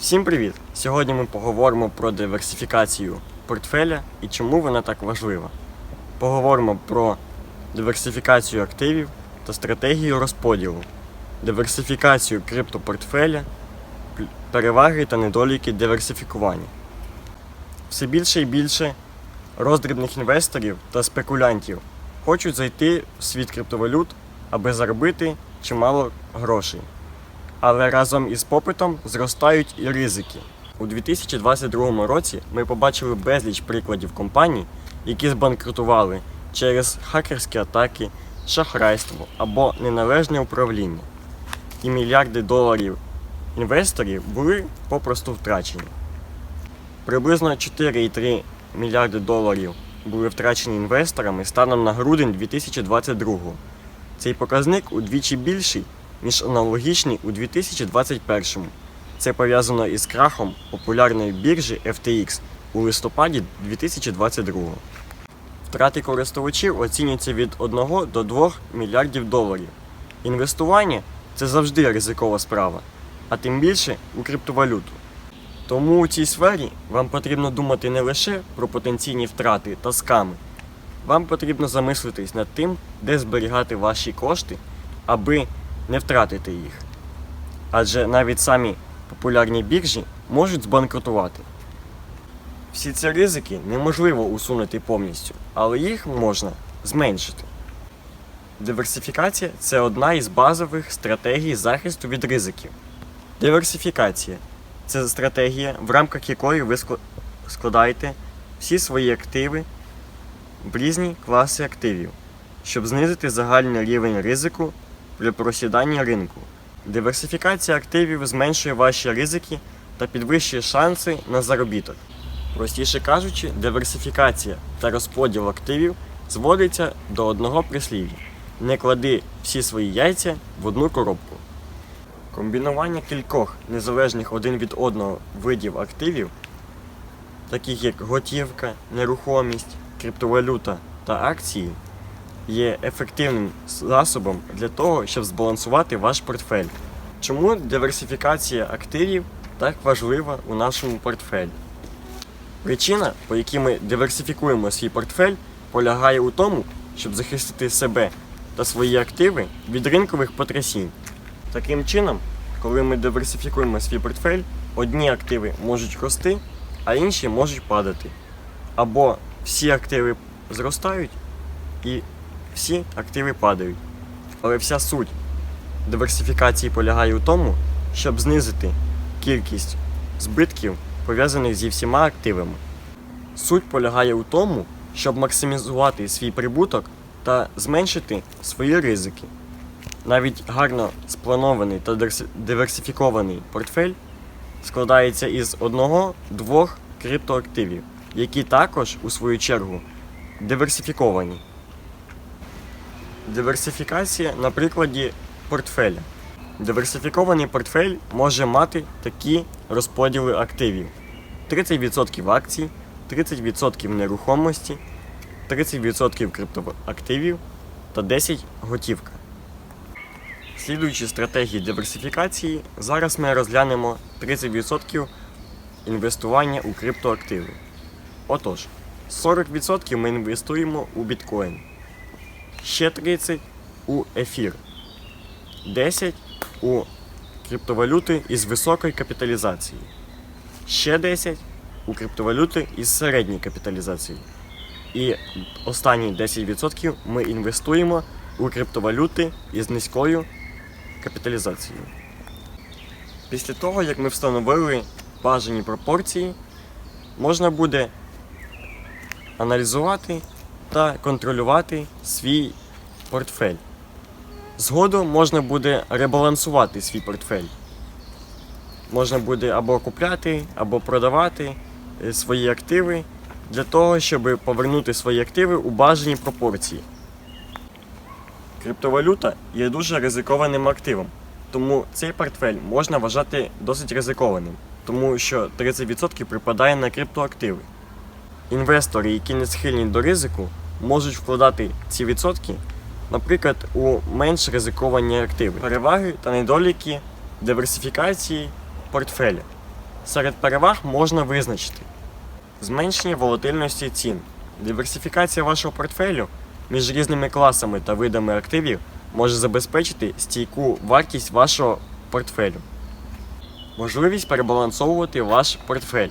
Всім привіт! Сьогодні ми поговоримо про диверсифікацію портфеля і чому вона так важлива. Поговоримо про диверсифікацію активів та стратегію розподілу, диверсифікацію криптопортфеля, переваги та недоліки диверсифікування. Все більше і більше роздрібних інвесторів та спекулянтів хочуть зайти в світ криптовалют, аби заробити чимало грошей. Але разом із попитом зростають і ризики. У 2022 році ми побачили безліч прикладів компаній, які збанкрутували через хакерські атаки, шахрайство або неналежне управління. І мільярди доларів інвесторів були попросту втрачені. Приблизно 4,3 мільярди доларів були втрачені інвесторами станом на грудень 2022. Цей показник удвічі більший, ніж аналогічний у 2021-му. Це пов'язано із крахом популярної біржі FTX у листопаді 2022-го. Втрати користувачів оцінюються від 1 до 2 мільярдів доларів. Інвестування це завжди ризикова справа, а тим більше у криптовалюту. Тому у цій сфері вам потрібно думати не лише про потенційні втрати та сками. Вам потрібно замислитись над тим, де зберігати ваші кошти, аби не втратити їх. Адже навіть самі популярні біржі можуть збанкрутувати. Всі ці ризики неможливо усунути повністю, але їх можна зменшити. Диверсифікація це одна із базових стратегій захисту від ризиків. Диверсифікація це стратегія, в рамках якої ви складаєте всі свої активи в різні класи активів, щоб знизити загальний рівень ризику при просіданні ринку. Диверсифікація активів зменшує ваші ризики та підвищує шанси на заробіток. Простіше кажучи, диверсифікація та розподіл активів зводиться до одного прислів'я: не клади всі свої яйця в одну коробку. Комбінування кількох незалежних один від одного видів активів, таких як готівка, нерухомість, криптовалюта та акції, є ефективним засобом для того, щоб збалансувати ваш портфель. Чому диверсифікація активів так важлива у нашому портфелі? Причина, по якій ми диверсифікуємо свій портфель, полягає у тому, щоб захистити себе та свої активи від ринкових потрясінь. Таким чином, коли ми диверсифікуємо свій портфель, одні активи можуть рости, а інші можуть падати. Або всі активи зростають і всі активи падають. Але вся суть диверсифікації полягає у тому, щоб знизити кількість збитків, пов'язаних зі всіма активами. Суть полягає у тому, щоб максимізувати свій прибуток та зменшити свої ризики. Навіть гарно спланований та диверсифікований портфель складається із одного-двох криптоактивів, які також, у свою чергу, диверсифіковані. Диверсифікація на прикладі портфеля. Диверсифікований портфель може мати такі розподіли активів: 30% акцій, 30% нерухомості, 30% криптоактивів та 10% готівка. Слідуючи стратегії диверсифікації, зараз ми розглянемо 30% інвестування у криптоактиви. Отож, 40% ми інвестуємо у біткоін, ще 30% у ефір, 10% у криптовалюти із високою капіталізацією, ще 10% у криптовалюти із середньою капіталізацією. І останні 10% ми інвестуємо у криптовалюти із низькою капіталізацією. Після того, як ми встановили бажані пропорції, можна буде аналізувати та контролювати свій портфель. Згодом можна буде ребалансувати свій портфель. Можна буде або купляти, або продавати е, свої активи для того, щоб повернути свої активи у бажані пропорції. Криптовалюта є дуже ризикованим активом, тому цей портфель можна вважати досить ризикованим, тому що 30% припадає на криптоактиви. Інвестори, які не схильні до ризику, можуть вкладати ці відсотки, наприклад, у менш ризиковані активи, переваги та недоліки диверсифікації портфеля. Серед переваг можна визначити зменшення волатильності цін, диверсифікація вашого портфелю між різними класами та видами активів може забезпечити стійку вартість вашого портфелю, можливість перебалансовувати ваш портфель.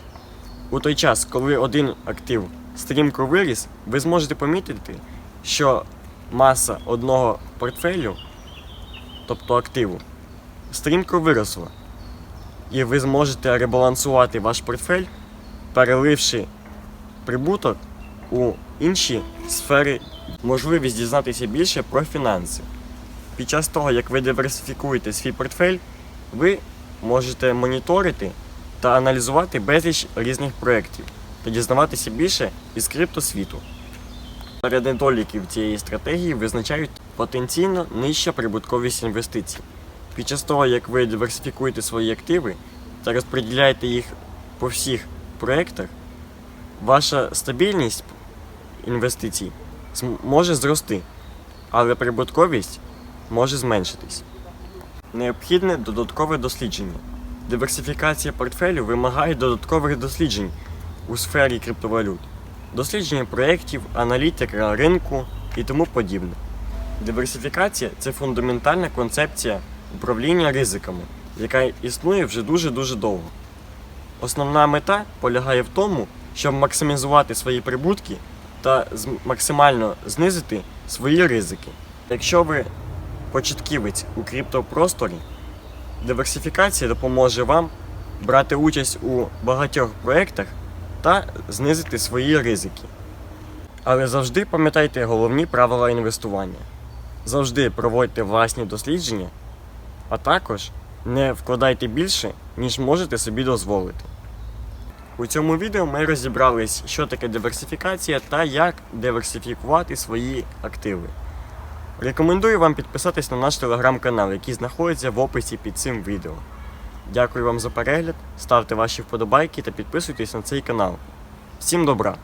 У той час, коли один актив стрімко виріс, ви зможете помітити, що маса одного портфелю, тобто активу, стрімко виросла. І ви зможете ребалансувати ваш портфель, переливши прибуток у інші сфери, можливість дізнатися більше про фінанси. Під час того, як ви диверсифікуєте свій портфель, ви можете моніторити та аналізувати безліч різних проєктів та дізнаватися більше із криптосвіту. Серед недоліків цієї стратегії визначають потенційно нижча прибутковість інвестицій. Під час того, як ви диверсифікуєте свої активи та розподіляєте їх по всіх проєктах, ваша стабільність інвестицій може зрости, але прибутковість може зменшитись. Необхідне додаткове дослідження. Диверсифікація портфелю вимагає додаткових досліджень у сфері криптовалют, дослідження проєктів, аналітика ринку і тому подібне. Диверсифікація це фундаментальна концепція управління ризиками, яка існує вже дуже-дуже довго. Основна мета полягає в тому, щоб максимізувати свої прибутки та максимально знизити свої ризики. Якщо ви початківець у криптопросторі, диверсифікація допоможе вам брати участь у багатьох проєктах та знизити свої ризики. Але завжди пам'ятайте головні правила інвестування. Завжди проводьте власні дослідження, а також не вкладайте більше, ніж можете собі дозволити. У цьому відео ми розібрались, що таке диверсифікація та як диверсифікувати свої активи. Рекомендую вам підписатись на наш телеграм-канал, який знаходиться в описі під цим відео. Дякую вам за перегляд, ставте ваші вподобайки та підписуйтесь на цей канал. Всім добра!